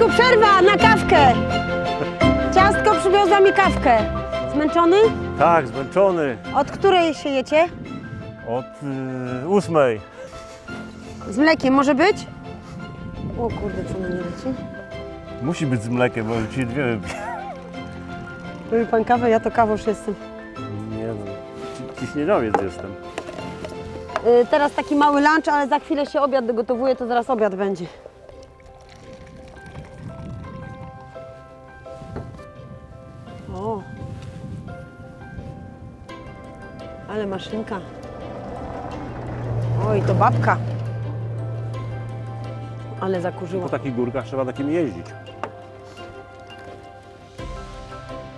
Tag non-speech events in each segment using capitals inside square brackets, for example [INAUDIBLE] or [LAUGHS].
Mirku, przerwa na kawkę! Ciastko przywiozła mi kawkę. Zmęczony? Tak, zmęczony. Od której się jecie? Od y, ósmej. Z mlekiem może być? O kurde, co na nie leci? Musi być z mlekiem, bo ci dwie wypiję. Lubi pan kawę? Ja to kawosz jestem. Nie no, ci- ciśnieniowiec jestem. Y, teraz taki mały lunch, ale za chwilę się obiad dogotowuje, to zaraz obiad będzie. Ale maszynka. Oj, to babka. Ale zakurzyła. Po takich górkach trzeba takim jeździć.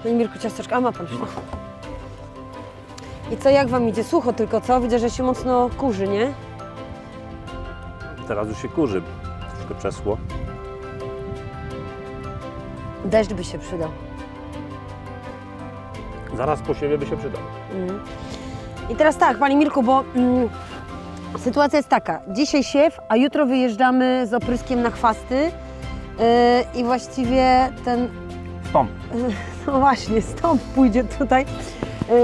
Panie Mirku, ciasteczka, a ma pan śnieg. I co, jak wam idzie? Sucho tylko, co? Widzę, że się mocno kurzy, nie? Teraz już się kurzy. Troszkę przeschło. Deszcz by się przydał. Zaraz po siebie by się przydał. I teraz tak, Panie Mirku, bo mm, sytuacja jest taka. Dzisiaj siew, a jutro wyjeżdżamy z opryskiem na chwasty yy, i właściwie ten, Stąd. [LAUGHS] no właśnie, stąp pójdzie tutaj.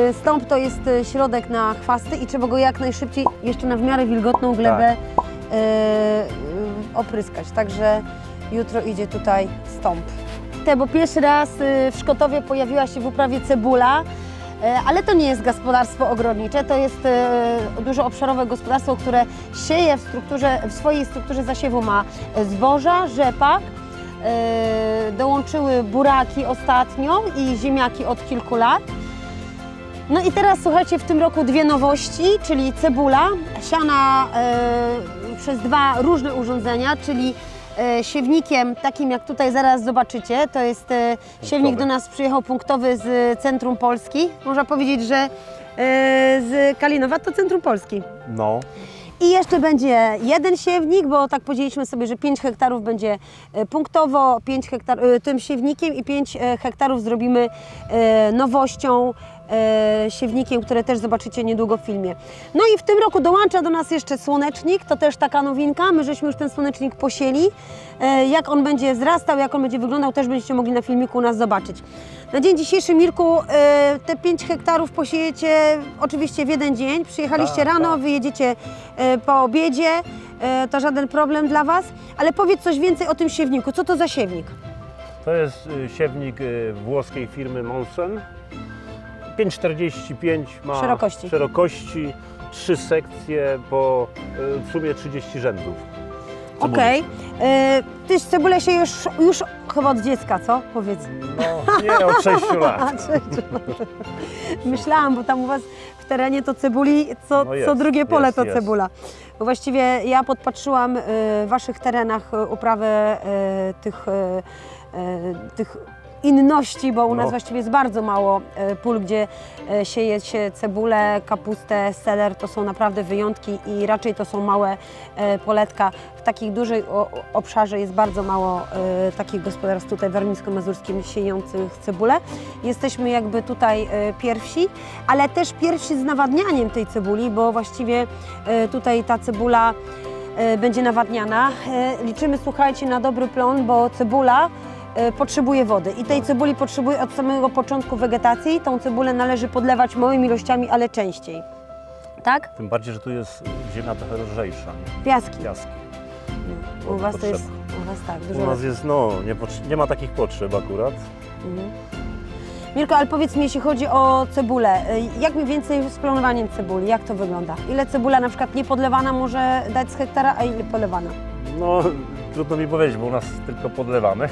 Yy, Stąp to jest y, środek na chwasty i trzeba go jak najszybciej jeszcze na w miarę wilgotną glebę yy, yy, opryskać. Także jutro idzie tutaj stąp. Te, bo pierwszy raz y, w Szkotowie pojawiła się w uprawie cebula, Ale to nie jest gospodarstwo ogrodnicze, to jest e, duże obszarowe gospodarstwo, które sieje w, strukturze, w swojej strukturze zasiewu ma e, zboża, rzepak, e, dołączyły buraki ostatnio i ziemniaki od kilku lat. No i teraz słuchajcie, w tym roku dwie nowości, czyli cebula, siana e, przez dwa różne urządzenia, czyli e, siewnikiem takim jak tutaj zaraz zobaczycie, to jest e, siewnik do nas przyjechał punktowy z centrum Polski. Można powiedzieć, że e, z Kalinowa to centrum Polski. No. I jeszcze będzie jeden siewnik, bo tak podzieliliśmy sobie, że 5 hektarów będzie e, punktowo, 5 hektar, e, tym siewnikiem i 5 hektarów zrobimy e, nowością, e, siewnikiem, które też zobaczycie niedługo w filmie. No i w tym roku dołącza do nas jeszcze słonecznik, to też taka nowinka. My żeśmy już ten słonecznik posieli. E, Jak on będzie wzrastał, jak on będzie wyglądał, też będziecie mogli na filmiku u nas zobaczyć. Na dzień dzisiejszy, Mirku, e, te 5 hektarów posiejecie oczywiście w jeden dzień. Przyjechaliście Tak, rano, tak. wyjedziecie e, po obiedzie, e, to żaden problem dla Was. Ale powiedz coś więcej o tym siewniku. Co to za siewnik? To jest y, siewnik y, włoskiej firmy Monsen. 5,45 ma Szerokości. szerokości, trzy sekcje po y, w sumie 30 rzędów. cebuli. Okej. E, Ty cebulę się już, już chyba od dziecka, co? Powiedz. No, nie, od [LAUGHS] 6 A, lat. Myślałam, bo tam u Was w terenie to cebuli, co, No jest, co drugie pole jest, to jest. cebula. Bo właściwie ja podpatrzyłam y, w Waszych terenach y, uprawę y, tych, y, y, tych inności, bo u nas No. właściwie jest bardzo mało y, pól, gdzie y, sieje się cebulę, kapustę, seler. To są naprawdę wyjątki i raczej to są małe y, poletka. W o, o- obszarze jest bardzo mało takich gospodarstw tutaj w warmińsko-mazurskim siejących cebulę. Jesteśmy jakby tutaj pierwsi, ale też pierwsi z nawadnianiem tej cebuli, bo właściwie tutaj ta cebula będzie nawadniana. Liczymy, słuchajcie, na dobry plon, bo cebula potrzebuje wody i tej cebuli potrzebuje od samego początku wegetacji. Tą cebulę należy podlewać małymi ilościami, ale częściej. Tak? Tym bardziej, że tu jest ziemia trochę lżejsza, Piaski. piaski. U Was to jest, u Was tak, dużo U nas jest, no, nie, nie ma takich potrzeb akurat. Mhm. Mirko, ale powiedz mi, jeśli chodzi o cebulę, y, jak mniej więcej z planowaniem cebuli, jak to wygląda? Ile cebula na przykład niepodlewana może dać z hektara, a ile polewana? No, trudno mi powiedzieć, bo u nas tylko podlewamy.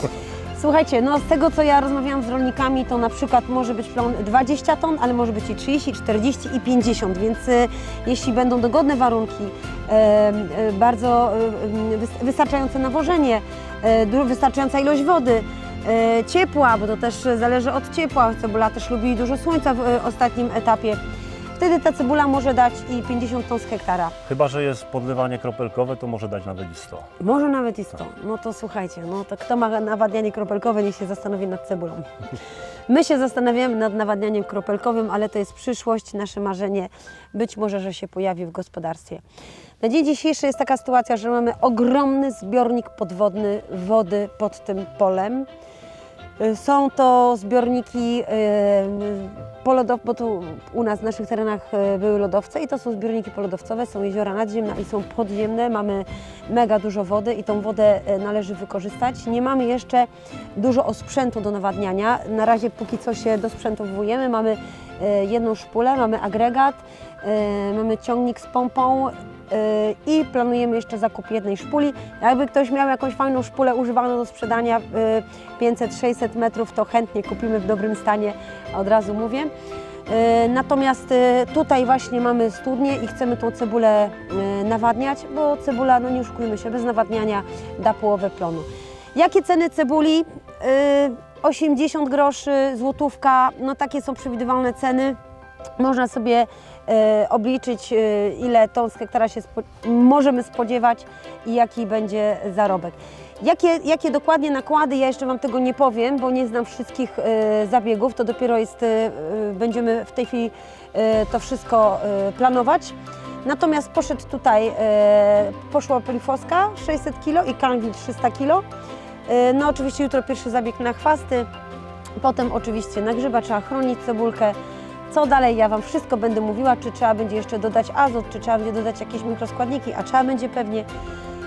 [LAUGHS] Słuchajcie, no z tego co ja rozmawiałam z rolnikami, to na przykład może być plon 20 ton, ale może być i 30, 40 i 50, więc y, jeśli będą dogodne warunki, e, e, bardzo wys- wystarczające nawożenie, du- wystarczająca ilość wody, e, ciepła, bo to też zależy od ciepła, cebula też lubi dużo słońca w e, ostatnim etapie, Wtedy ta cebula może dać i 50 ton z hektara. Chyba, że jest podlewanie kropelkowe, to może dać nawet i 100. Może nawet i 100. No to słuchajcie, no to kto ma nawadnianie kropelkowe, niech się zastanowi nad cebulą. [LAUGHS] My się zastanawiamy nad nawadnianiem kropelkowym, ale to jest przyszłość, nasze marzenie. Być może, że się pojawi w gospodarstwie. Na dzień dzisiejszy jest taka sytuacja, że mamy ogromny zbiornik podwodny wody pod tym polem. Y, Są to zbiorniki y, polodow, bo tu u nas w naszych terenach y, były lodowce i to są zbiorniki polodowcowe, są jeziora nadziemne i są podziemne. Mamy mega dużo wody i tą wodę należy wykorzystać. Nie mamy jeszcze dużo osprzętu do nawadniania. Na razie póki co się dosprzętowujemy. Mamy jedną szpulę, mamy agregat, mamy ciągnik z pompą, i planujemy jeszcze zakup jednej szpuli. Jakby ktoś miał jakąś fajną szpulę używaną do sprzedania y, 500-600 metrów, to chętnie kupimy w dobrym stanie, od razu mówię. Y, Natomiast tutaj właśnie mamy studnię i chcemy tą cebulę nawadniać, bo cebula, no nie oszukujmy się, bez nawadniania da połowę plonu. Jakie ceny cebuli? Y, 80 groszy, złotówka, no takie są przewidywalne ceny. Można sobie obliczyć, e, ile ton z hektara się spo, możemy spodziewać i jaki będzie zarobek. Jakie, jakie dokładnie nakłady, ja jeszcze Wam tego nie powiem, bo nie znam wszystkich e, zabiegów, to dopiero jest, e, e, będziemy w tej chwili e, to wszystko e, planować. Natomiast poszedł tutaj, e, poszła polifoska 600 kg i kanwil 300 kg. E, no oczywiście jutro pierwszy zabieg na chwasty, potem oczywiście na grzyba trzeba chronić cebulkę. Co dalej, ja Wam wszystko będę mówiła, czy trzeba będzie jeszcze dodać azot, czy trzeba będzie dodać jakieś mikroskładniki, a trzeba będzie pewnie.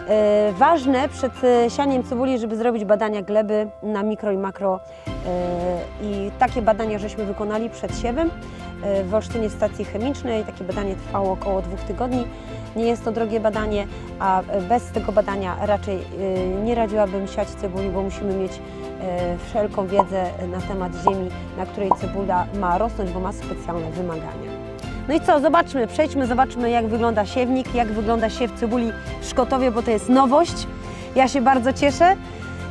E, ważne przed e, sianiem cebuli, żeby zrobić badania gleby na mikro i makro e, i takie badania żeśmy wykonali przed siewem w Olsztynie stacji chemicznej. Takie badanie trwało około dwóch tygodni. Nie jest to drogie badanie, a bez tego badania raczej nie radziłabym siać cebuli, bo musimy mieć wszelką wiedzę na temat ziemi, na której cebula ma rosnąć, bo ma specjalne wymagania. No i co, zobaczmy, przejdźmy, zobaczmy jak wygląda siewnik, jak wygląda siew cebuli w Szkotowie, bo to jest nowość. Ja się bardzo cieszę.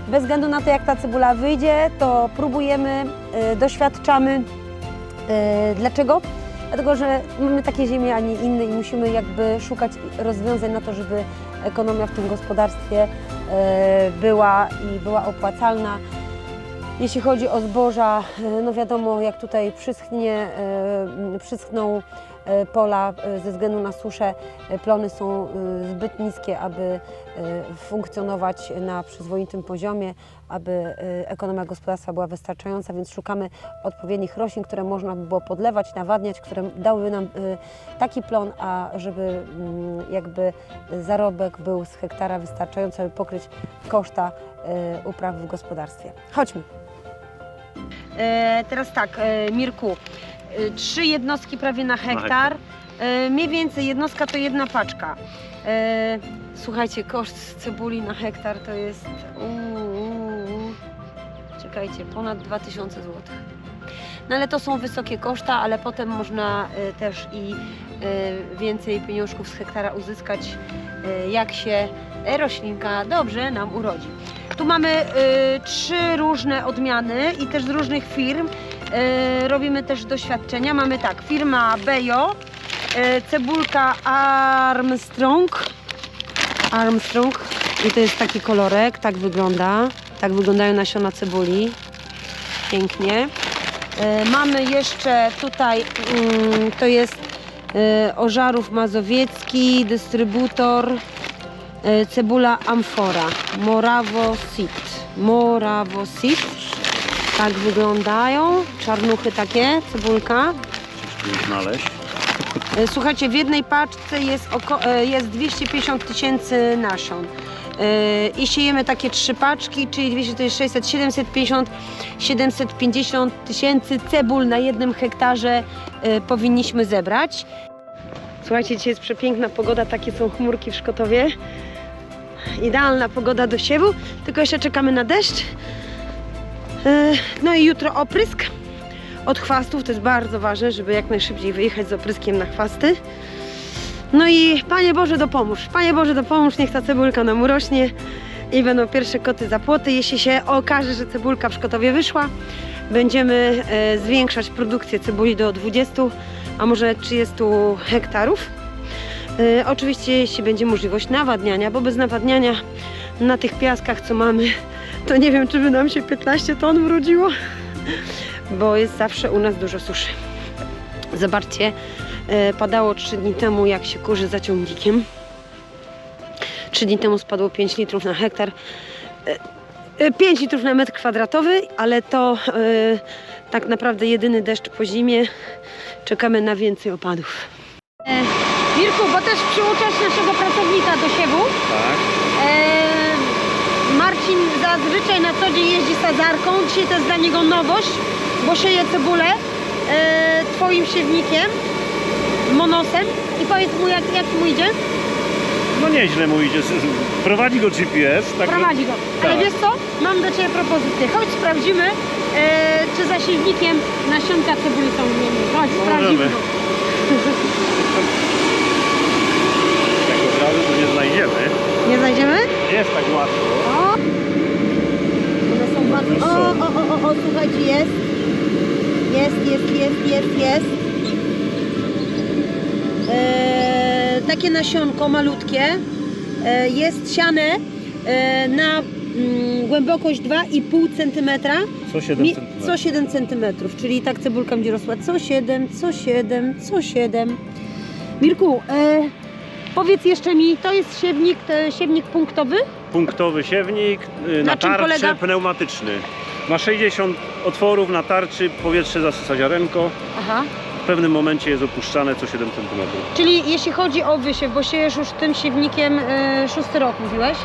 Bez względu na to, jak ta cebula wyjdzie, to próbujemy, y, doświadczamy. Y, dlaczego? Dlatego, że mamy takie ziemie, a nie inne i musimy jakby szukać rozwiązań na to, żeby ekonomia w tym gospodarstwie była i była opłacalna. Jeśli chodzi o zboża, e, no wiadomo, jak tutaj przyschnie, e, przyschną e, pola ze względu na suszę, plony są zbyt niskie, aby funkcjonować na przyzwoitym poziomie, aby e, ekonomia gospodarstwa była wystarczająca, więc szukamy odpowiednich roślin, które można by było podlewać, nawadniać, które dałyby nam e, taki plon, a żeby mm, jakby zarobek był z hektara wystarczający, aby pokryć koszta e, uprawy w gospodarstwie. Chodźmy. E, teraz tak, e, Mirku, e, trzy jednostki prawie na hektar. E, mniej więcej jednostka to jedna paczka. E, słuchajcie, koszt cebuli na hektar to jest. Ponad 2000 zł. No ale to są wysokie koszta, ale potem można e, też i e, więcej pieniążków z hektara uzyskać, e, jak się roślinka dobrze nam urodzi. Tu mamy trzy różne odmiany i też z różnych firm. Robimy też doświadczenia. Mamy tak, firma Bejo, cebulka Armstrong. Armstrong. I to jest taki kolorek, tak wygląda. Tak wyglądają nasiona cebuli. Pięknie. E, Mamy jeszcze tutaj, mm, to jest e, Ożarów Mazowiecki, dystrybutor e, cebula Amfora, Moravo Sit. Tak wyglądają, czarnuchy takie, cebulka. Znaleźć. Słuchajcie, w jednej paczce jest, oko, jest 250 tysięcy nasion. E, I siejemy takie trzy paczki, czyli 200 to jest 600, 750, 750 tysięcy cebul na jednym hektarze e, powinniśmy zebrać. Słuchajcie, dzisiaj jest przepiękna pogoda, takie są chmurki w Szkotowie. Idealna pogoda do siewu, tylko jeszcze czekamy na deszcz. E, No i jutro oprysk od chwastów. To jest bardzo ważne, żeby jak najszybciej wyjechać z opryskiem na chwasty. No i Panie Boże dopomóż. Panie Boże dopomóż, niech ta cebulka nam urośnie i będą pierwsze koty za płoty. Jeśli się okaże, że cebulka w Szkotowie wyszła, będziemy e, zwiększać produkcję cebuli do 20, a może 30 hektarów. E, oczywiście jeśli będzie możliwość nawadniania, bo bez nawadniania na tych piaskach co mamy, to nie wiem czy by nam się 15 ton urodziło, bo jest zawsze u nas dużo suszy. Zobaczcie, padało 3 dni temu jak się kurzy za ciągnikiem. 3 dni temu spadło 5 litrów na hektar. E, e, 5 litrów na metr kwadratowy, ale to e, tak naprawdę jedyny deszcz po zimie. Czekamy na więcej opadów. E, Mirku, bo też przyuczasz naszego pracownika do siewu. Tak. E, Marcin zazwyczaj na co dzień jeździ sadzarką. Dzisiaj to jest dla niego nowość, bo sieje cebulę e, twoim siewnikiem, monosem. I powiedz mu, jak, jak mu idzie? No nieźle mu idzie. Prowadzi go GPS. Tak Prowadzi go. Ale Tak. wiesz co? Mam do Ciebie propozycję. Chodź sprawdzimy, e, czy za silnikiem nasionka cebuli są wymienione. Chodź, No sprawdzimy. możemy. Tak to nie znajdziemy. Nie znajdziemy? Nie jest tak łatwo. O! One są bardzo... O, o, o, o, o, słuchajcie, jest. Jest, jest, jest, jest, jest. E, takie nasionko malutkie. E, jest siane e, na mm, głębokość 2,5 cm. Co 7 Mi, cm. co 7 cm, czyli tak cebulka będzie rosła co 7, co 7, co 7. Mirku, e, powiedz jeszcze mi, to jest siewnik, to siewnik punktowy? Punktowy siewnik y, na, Na tarczy polega? pneumatyczny. Ma 60 otworów na tarczy, powietrze zasysa ziarenko. Aha. W pewnym momencie jest opuszczane co 7 cm. Czyli jeśli chodzi o wysiew, bo siejesz już tym siewnikiem e, szósty rok mówiłeś?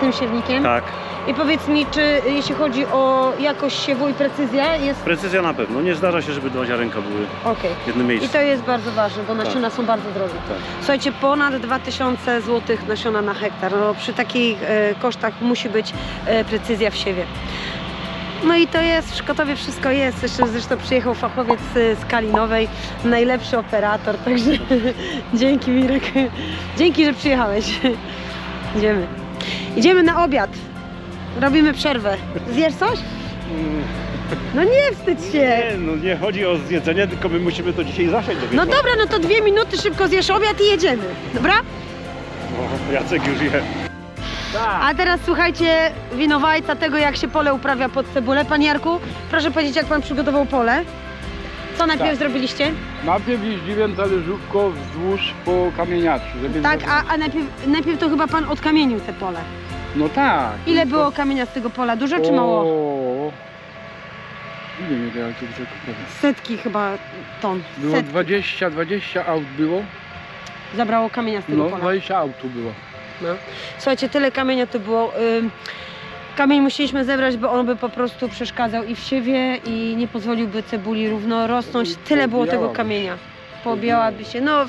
Tym siewnikiem? Tak. I powiedz mi, czy jeśli chodzi o jakość siewu i precyzja jest... Precyzja na pewno. Nie zdarza się, żeby dwa ziarenka były Okej. w jednym I miejscu. to jest bardzo ważne, bo nasiona są bardzo drogie. Tak. Słuchajcie, ponad 2000 zł nasiona na hektar. No, przy takich e, kosztach musi być e, precyzja w siewie. No i to jest, w Szkotowie wszystko jest. Jeszcze zresztą przyjechał fachowiec z Kalinowej, najlepszy operator, także [LAUGHS] dzięki Mirek. Dzięki, że przyjechałeś. Idziemy. Idziemy na obiad. Robimy przerwę. Zjesz coś? No nie wstydź się. Nie, no nie chodzi o zjedzenie, tylko my musimy to dzisiaj zasiać do No wieczoru. dobra, no to dwie minuty szybko zjesz obiad i jedziemy. Dobra? O, Jacek już je. A teraz słuchajcie winowajca tego, jak się pole uprawia pod cebulę. Panie Jarku, proszę powiedzieć, jak pan przygotował pole. Co najpierw Tak. zrobiliście? Najpierw jeździłem talerzówką wzdłuż po kamieniaczu, żeby... Tak, a, a najpierw, najpierw to chyba pan odkamienił te pole. No tak. Ile było kamienia z tego pola? Dużo czy mało? O, Nie wiem, ile to brzegu Setki chyba ton. Było Setki 20, 20 aut było. zabrało kamienia z tego No, pola. 20 aut tu było. No. Słuchajcie, tyle kamienia to było. Kamień musieliśmy zebrać, bo on by po prostu przeszkadzał i w siewie i nie pozwoliłby cebuli równo rosnąć. Tyle było tego się. kamienia. Pobijałaby się. No,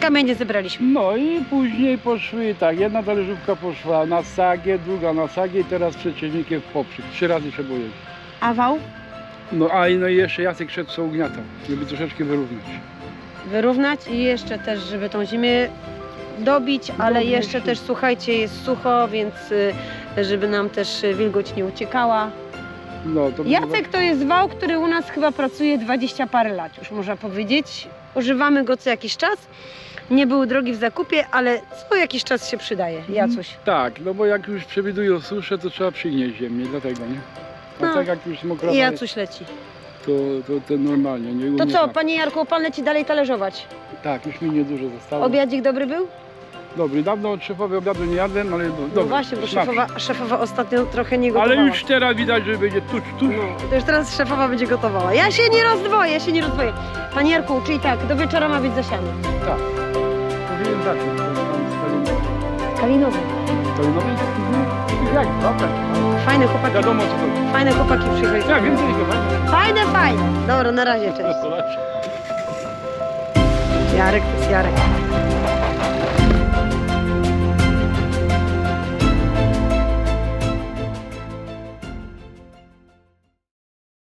kamienie zebraliśmy. No i później poszły tak, jedna talerzówka poszła na sagę, druga na sagę i teraz przeciwnikiem w poprzek. Trzy razy trzeba było jeździć. A wał? No a i no i jeszcze Jacek szedł co ugniatał, żeby troszeczkę wyrównać. Wyrównać i jeszcze też, żeby tą ziemię dobić, ale jeszcze też słuchajcie, jest sucho, więc y, żeby nam też wilgoć nie uciekała. No to Jacek to jest wał, który u nas chyba pracuje 20 parę lat, już można powiedzieć. Używamy go co jakiś czas. Nie był drogi w zakupie, ale co jakiś czas się przydaje. Jacuś. Tak, no bo jak już przewidują suszę, to trzeba przynieść ziemię, dlatego, nie? A No. tak jak już mokra I jest, Jacuś leci. to, to, to normalnie, nie? U To mnie co, tak. panie Jarku, pan leci dalej talerzować. Tak, już mi niedużo zostało. Obiadzik dobry był? Dobry, dawno od szefowej obiadu nie jadłem, ale do, No dobry. właśnie, bo smaczny. szefowa, szefowa ostatnio trochę nie gotowała. Ale już teraz widać, że będzie tuż, tuż. No, to już teraz szefowa będzie gotowała. Ja się nie rozdwoję, ja się nie rozdwoję. Panie Jarku, czyli tak, do wieczora ma być zasiane. Tak. Powinien zacząć, tam z Kalinowa. Kalinowy. Kalinowy? Jak? Dobra. Fajne chłopaki, Wiadomo co to fajne chłopaki przyjechali. Ja wiem, co fajne. Fajne, fajne. Dobra, na razie, cześć. To jest Jarek.